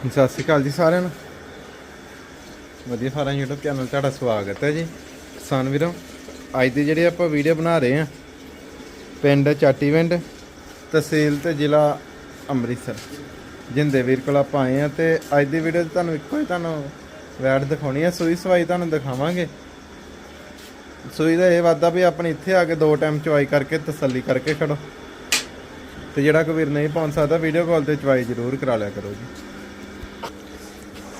ਸਤਿ ਸ਼੍ਰੀ ਅਕਾਲ ਜੀ ਸਾਰਿਆਂ ਨੂੰ। ਵਧੀਆ ਸਾਰਾ YouTube ਚੈਨਲ ਤੁਹਾਡਾ ਸਵਾਗਤ ਹੈ ਜੀ। ਕਿਸਾਨ ਵੀਰੋ, ਅੱਜ ਦੀ ਜਿਹੜੀ ਆਪਾਂ ਵੀਡੀਓ ਬਣਾ ਰਹੇ ਹਾਂ, ਪਿੰਡ ਚਾਟੀਵਿੰਡ ਤਹਿਸੀਲ ਤੇ ਜ਼ਿਲ੍ਹਾ ਅੰਮ੍ਰਿਤਸਰ। ਜਿੰਦੇ ਵੀਰ ਕੋਲ ਆਪਾਂ ਆਏ ਆ ਤੇ ਅੱਜ ਦੀ ਵੀਡੀਓ 'ਚ ਤੁਹਾਨੂੰ ਇੱਕੋ ਹੀ ਤੁਹਾਨੂੰ ਵੈਡ ਦਿਖਾਉਣੀ ਹੈ। ਸੂਈ ਸਵਾਈ ਤੁਹਾਨੂੰ ਦਿਖਾਵਾਂਗੇ। ਸੂਈ ਦਾ ਇਹ ਵਾਦਾ ਵੀ ਆਪਣੀ ਇੱਥੇ ਆ ਕੇ ਦੋ ਟਾਈਮ ਚਵਾਈ ਕਰਕੇ ਤਸੱਲੀ ਕਰਕੇ ਖੜੋ। ਤੇ ਜਿਹੜਾ ਕੋਈ ਵੀਰ ਨਹੀਂ ਪਹੁੰਚ ਸਕਦਾ ਵੀਡੀਓ ਕਾਲ ਤੇ ਚਵਾਈ ਜ਼ਰੂਰ ਕਰਾ ਲਿਆ ਕਰੋ ਜੀ।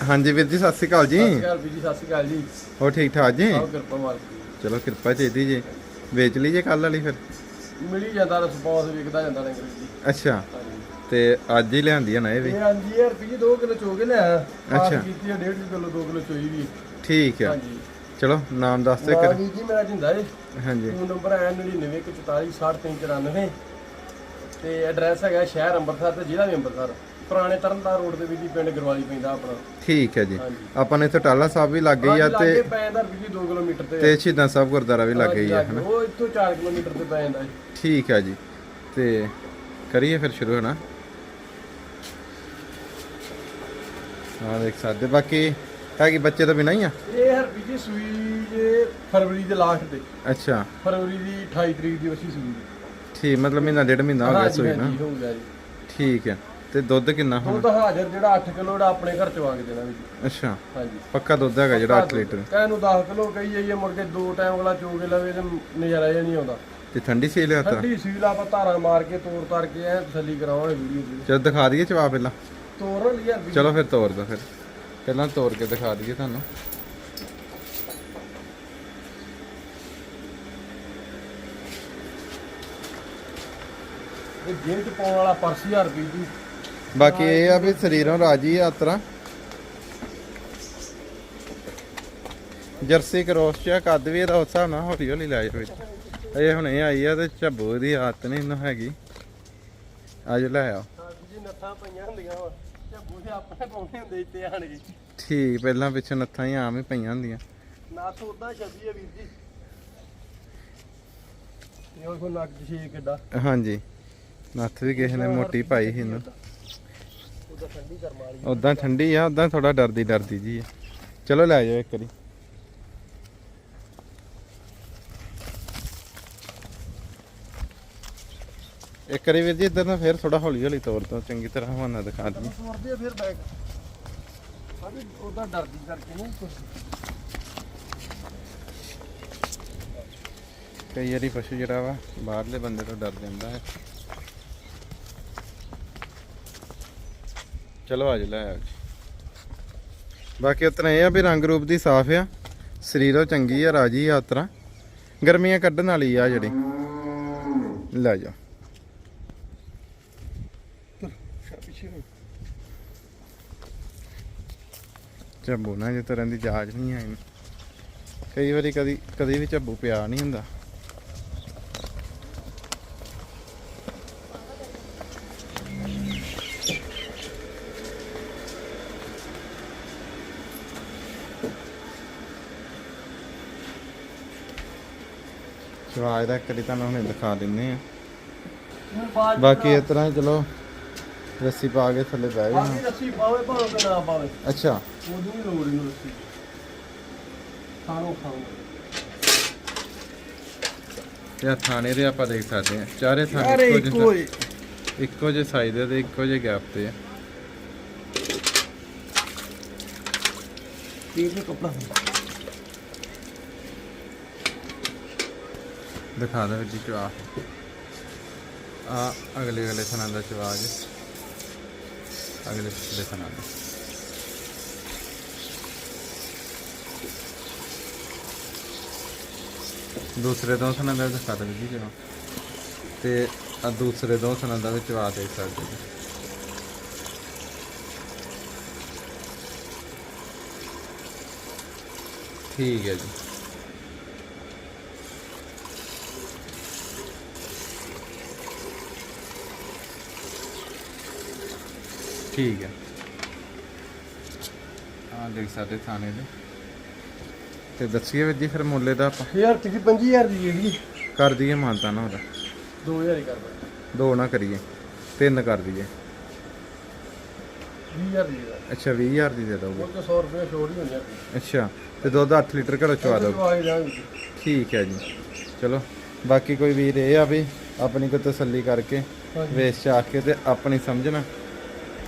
ਹਾਂਜੀ ਵੀਰ ਜੀ ਸਤਿ ਸ਼੍ਰੀ ਅਕਾਲ ਜੀ। ਸਤਿ ਸ਼੍ਰੀ ਅਕਾਲ ਵੀਰ ਜੀ ਸਤਿ ਸ਼੍ਰੀ ਅਕਾਲ ਜੀ। ਹੋਰ ਠੀਕ ਠਾਕ ਜੀ? ਆਓ ਕਿਰਪਾ ਮਾਲਕ ਦੀ। ਚਲੋ ਕਿਰਪਾ ਚਾਹੀਦੀ ਜੀ। ਵੇਚ ਲਈ ਜੇ ਕੱਲ ਵਾਲੀ ਫਿਰ? ਮਿਲੀ ਜਾਂਦਾ ਰਿਸਪੌਂਸ ਵਿਕਦਾ ਜਾਂਦਾ ਨੇ ਜੀ। ਅੱਛਾ। ਹਾਂਜੀ। ਤੇ ਅੱਜ ਹੀ ਲਿਆਂਦੀ ਆ ਨਾ ਇਹ ਵੀ? ਇਹ ਹਾਂਜੀ ਯਾਰ ਜੀ 2 ਕਿਲੋ ਚੋਗੇ ਲਿਆ ਅੱਛਾ। ਅੱਛਾ। ਕੀਤੀ ਹੈ 1.5 ਕਿਲੋ 2 ਕਿਲੋ ਚੋਈ ਵੀ। ਠੀਕ ਆ। ਹਾਂਜੀ। ਚਲੋ ਨਾਮ ਦੱਸ ਦੇ ਨਾ ਕਰ ਵੀਰ ਜੀ ਮੇਰਾ ਜਿੰਦਾ ਏ। ਹਾਂਜੀ। ਫੋਨ ਨੰਬਰ ਹੈ 9914466394 ਤੇ ਐਡਰੈਸ ਹੈਗਾ ਸ਼ਹਿਰ ਅੰਮ੍ਰਿਤਸਰ ਤੇ ਜ਼ਿਲ੍ਹਾ ਵੀ ਅੰਮ੍ਰਿਤਸਰ। ਪੁਰਾਣੇ ਤਰਨਤਾਰਨ ਰੋਡ ਦੇ ਵਿੱਚ ਹੀ ਪਿੰਡ ਗਰਵਾਲੀ ਪੈਂਦਾ ਆਪਣਾ। ਠੀਕ ਹੈ ਜੀ। ਹਾਂਜੀ। ਆਪਾਂ ਨੇ ਇੱਥੇ ਟਾਲਾ ਸਾਹਿਬ ਵੀ ਲੱਗ ਗਈ ਆ ਹਾਂਜੀ, ਲਾਗੇ ਤੇ ਪੈ ਜਾਂਦਾ ਵੀਰ ਜੀ 2 ਕਿਲੋਮੀਟਰ ਤੇ। ਤੇ ਸ਼ਹੀਦਾਂ ਸਾਹਿਬ ਗੁਰਦੁਆਰਾ ਵੀ ਲੱਗ ਗਈ ਆ ਹਨਾ? ਉਹ ਇੱਥੋਂ 4 ਕਿਲੋਮੀਟਰ ਤੇ ਪੈ ਜਾਂਦਾ ਜੀ। ਠੀਕ ਹੈ ਜੀ। ਤੇ ਕਰੀਏ ਫਿਰ ਸ਼ੁਰੂ ਹਨਾ? ਹਾਂ ਦੇਖ ਸਕਦੇ ਬਾਕੀ ਹੈਗੀ ਬੱਚੇ ਤੋਂ ਬਿਨਾਂ ਹੀ ਆ? ਇਹ ਹਰਪੀ ਜੀ ਸੂਈ ਜੇ ਫਰਵਰੀ ਦੇ ਲਾਸਟ ਤੇ। ਅੱਛਾ। ਫਰਵਰੀ ਦੀ 28 ਤਰੀਕ ਦੀ ਅਸੀਂ ਸੂਈ। ਠੀਕ ਮਤਲਬ ਮਹੀਨਾ ਡੇਢ ਮਹੀਨਾ ਹੋ ਗਿਆ ਸੋਈ ਨਾ। ਹਾਂਜੀ, ਹੋ ਗਿਆ ਜੀ। ਠੀਕ ਹੈ। ਤੇ ਦੁੱਧ ਕਿੰਨਾ ਹੁਣ? ਤਾਂ ਹਾਜ਼ਰ ਜਿਹੜਾ 8 ਕਿਲੋ ਦਾ ਆਪਣੇ ਘਰ ਚਵਾ ਕੇ ਦੇਣਾ ਵੀ ਅੱਛਾ। ਹਾਂਜੀ। ਪੱਕਾ ਦੁੱਧ ਹੈਗਾ ਜਿਹੜਾ 8 ਲੀਟਰ। ਕਹਿ ਨੂੰ 10 ਕਿਲੋ ਕਹੀ ਜਾਈਏ ਮੁੜ ਕੇ ਦੋ ਟਾਈਮ ਵਾਲਾ ਚੋ ਕੇ ਲਵੇ ਤੇ ਨਜ਼ਾਰਾ ਜਿਹਾ ਨਹੀਂ ਆਉਂਦਾ। ਤੇ ਠੰਡੀ ਸੀ ਲਿਆ ਤਾ? ਠੰਡੀ ਸੀਲ ਆਪਾਂ ਧਾਰਾਂ ਮਾਰ ਕੇ ਤੋੜ ਤਾਰ ਕੇ ਐ ਤਸੱਲੀ ਕਰਾਵਾਂਗੇ ਵੀਡੀਓ ਦੀ। ਚਲ ਦਿਖਾ ਦਈਏ ਚਵਾ ਪਹਿਲਾਂ। ਤੋੜ ਲਿਆ ਵੀ ਚਲੋ ਫਿਰ ਤੋਰ ਦੋ ਫਿਰ। ਪਹਿਲਾਂ ਤੋਰ ਕੇ ਦਿਖਾ ਦਈਏ ਤੁਹਾਨੂੰ। ਇਹ ਜੇਬ ਚ ਪਾਉਣ ਵਾਲਾ ਪਰਸ 1000 ਰੁਪਏ ਦੀ। ਬਾਕੀ ਇਹ ਆ ਵੀ ਸਰੀਰੋਂ ਰਾਜੀ ਯਾਤਰਾ ਜਰਸੀ ਕਰੋਸ ਚ ਆ, ਕੱਦ ਵੀ ਇਹਦਾ ਉਸ ਹਿਸਾਬ ਨਾਲ ਹੌਲੀ ਹੌਲੀ ਲੈ ਜਾਵੇ ਇਹ ਹੁਣ ਇਹ ਆਈ ਆ ਤੇ ਝੱਬੂ ਦੀ ਆਦਤ ਨਹੀਂ ਇਹਨੂੰ ਹੈਗੀ। ਅੱਜ ਲੈ ਆ ਜੀ ਨੱਥਾਂ ਪਈਆਂ ਹੁੰਦੀਆਂ ਵਾ ਝੱਬੂ ਦੇ ਆਪਣੇ ਪਾਉਣੇ ਹੁੰਦੇ ਇੱਥੇ ਆਣ ਕੇ ਠੀਕ ਪਹਿਲਾਂ ਪਿੱਛੇ ਨੱਥਾਂ ਹੀ ਆਮ ਹੀ ਪਈਆਂ ਹੁੰਦੀਆਂ। ਨੱਥ ਉਦਾਂ ਛੱਡੀ ਆ ਵੀਰ ਜੀ ਇਹ ਉਹ ਨੱਕ ਛੇ ਕਿੱਡਾ। ਹਾਂਜੀ। ਨੱਥ ਵੀ ਕਿਸੇ ਨੇ ਮੋਟੀ ਪਾਈ ਸੀ ਇਹਨੂੰ। ਠੰਡੀ ਕਰਮ ਵਾਲੀ ਉਦਾਂ ਠੰਡੀ ਆ ਉਦਾਂ ਥੋੜਾ ਡਰਦੀ ਡਰਦੀ ਜੀ ਆ। ਚਲੋ ਲੈ ਜਾਓ ਇੱਕ ਵਾਰੀ। ਇੱਕ ਵਾਰੀ ਵੀਰ ਜੀ ਇੱਧਰ ਨਾ ਫੇਰ ਥੋੜਾ ਹੌਲੀ ਹੌਲੀ ਤੋਰ ਦੋ ਚੰਗੀ ਤਰ੍ਹਾਂ ਹਵਾਨਾ ਦਿਖਾ ਦਈਏ ਤੁਰਦੇ ਆ ਫਿਰ ਬੈਗ ਅਭੀ ਉਹਦਾ ਡਰਦੀ ਕਰਕੇ ਨਹੀਂ ਕੁਛ। ਕਈ ਵਾਰੀ ਪਸ਼ੂ ਜਿਹੜਾ ਵਾ ਬਾਹਰਲੇ ਬੰਦੇ ਤੋਂ ਡਰ ਜਾਂਦਾ ਹੈ। ਚਲੋ ਆਜ ਲੈ ਆਓ ਜੀ। ਬਾਕੀ ਉਤਨਾ ਇਹ ਆ ਵੀ ਰੰਗ ਰੂਪ ਦੀ ਸਾਫ਼ ਆ। ਸਰੀਰੋਂ ਚੰਗੀ ਆ, ਰਾਜੀ ਆ ਉਤਰਾ ਗਰਮੀਆਂ ਕੱਢਣ ਵਾਲੀ ਆ ਜਿਹੜੀ। ਲੈ ਜਾ। ਪਿੱਛੇ ਝੱਬੂ ਨਾ, ਜੇ ਤਰ੍ਹਾਂ ਦੀ ਜਾਂਚ ਨਹੀਂ ਹੈ ਕਈ ਵਾਰੀ ਕਦੀ ਕਦੀ ਵੀ ਝੱਬੂ ਪਿਆ ਨਹੀਂ ਹੁੰਦਾ। ਸਵਾਜ ਦਾ ਕਰੀ ਤੁਹਾਨੂੰ ਹੁਣੇ ਦਿਖਾ ਦਿੰਨੇ ਆ ਬਾਕੀ ਇਸ ਤਰ੍ਹਾਂ ਹੀ ਚਲੋ ਰੱਸੀ ਪਾ ਕੇ ਥੱਲੇ ਬਹਿ ਬਾਕੀ ਜਾਣਾ ਰੱਸੀ ਪਾਵੇ ਭਾਵੇਂ ਕਿ ਨਾ ਪਾਵੇ। ਅੱਛਾ। ਉਹਦੀ ਨਹੀਂ ਲੋੜ ਇਹਨੂੰ ਰੱਸੀ ਖਾਣੋ ਖਾਣੋ। ਇਹ ਥਾਣੇ ਦੇ ਆਪਾਂ ਦੇਖ ਸਕਦੇ ਹਾਂ। ਚਾਰੇ ਥਾਣੇ ਇੱਕੋ ਜਿਹੇ ਇੱਕੋ ਜਿਹੇ ਸਾਈਜ਼ ਦੇ ਤੇ ਇੱਕੋ ਜਿਹੇ ਗੈਪ ਤੇ ਆ। ਤੀਰ ਦੇ ਕਪੜਾ। ਦਿਖਾ ਦੋ ਜੀ ਚਵਾ। ਆ ਅਗਲੇ ਅਗਲੇ ਥਾਂ ਦਾ ਚਵਾ ਜੀ। ਅਗਲੇ ਪਿਛਲੇ ਥਾਂ ਦਾ। ਦੂਸਰੇ ਦੋ ਥਾਂ ਦਾ ਦਿਖਾ ਦੋ ਜੀ ਚਵਾ। ਤੇ ਆ ਦੂਸਰੇ ਦੋ ਥਾਂ ਦਾ ਵੀ ਚਵਾ ਦੇਖ ਸਕਦੇ ਜੀ। ਠੀਕ ਹੈ ਜੀ। ਠੀਕ ਹੈ। ਆ ਦੇਖ ਸਕਦੇ ਥਾਣੇ ਦੇ। ਤੇ ਦੱਸੀਏ ਵੀਰ ਜੀ ਫਿਰ ਮੁੱਲੇ ਦਾ ਆਪਾਂ। ਯਾਰ ਤੁਸੀਂ 25000 ਦੀ ਜਿਹੜੀ ਕਰ ਦਈਏ ਮਾਨਤਾ ਨਾ ਉਹਦਾ। 2000 ਹੀ ਕਰ ਦੇ। ਦੋ ਨਾ ਕਰੀਏ। ਤਿੰਨ ਕਰ ਦਈਏ। 20000 ਦੀ ਦਾ ਅੱਛਾ 20000 ਦੀ ਦੇ ਦੋਗੇ। ਉਹ ਚ 100 ਰੁਪਏ ਛੋੜ ਹੀ ਹੁੰਦੀ ਆ। ਅੱਛਾ ਤੇ ਦੁੱਧ 8 ਲੀਟਰ ਘਰੋਂ ਚਵਾ ਦੋ ਚਵਾਈ ਜਾਵਾਂਗੇ ਠੀਕ ਹੈ ਜੀ। ਚਲੋ ਬਾਕੀ ਕੋਈ ਵੀਰ ਇਹ ਆ ਵੀ ਆਪਣੀ ਕੋਈ ਤਸੱਲੀ ਕਰਕੇ। ਵੇਚ ਚਾਖ ਕੇ ਤੇ ਆਪਣੀ ਸਮਝਣਾ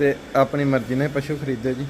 ਤੇ ਆਪਣੀ ਮਰਜ਼ੀ ਨਾਲ ਪਸ਼ੂ ਖਰੀਦੋ ਜੀ।